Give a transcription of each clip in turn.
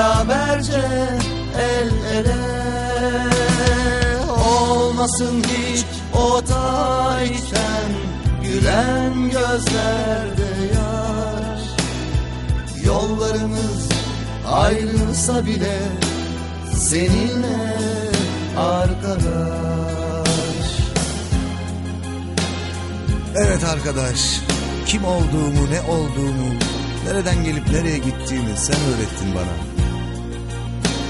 beraberce el ele. Olmasın hiç o tarihten gülen gözlerde yaş. Yollarımız ayrılsa bile seninle arkadaş. Evet arkadaş, kim olduğumu, ne olduğumu, nereden gelip nereye gittiğimi sen öğrettin bana.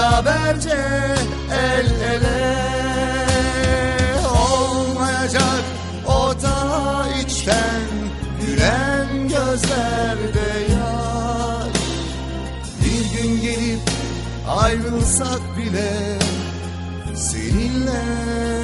beraberce el ele. Olmayacak o da içten gülen gözlerde yaş Bir gün gelip ayrılsak bile seninle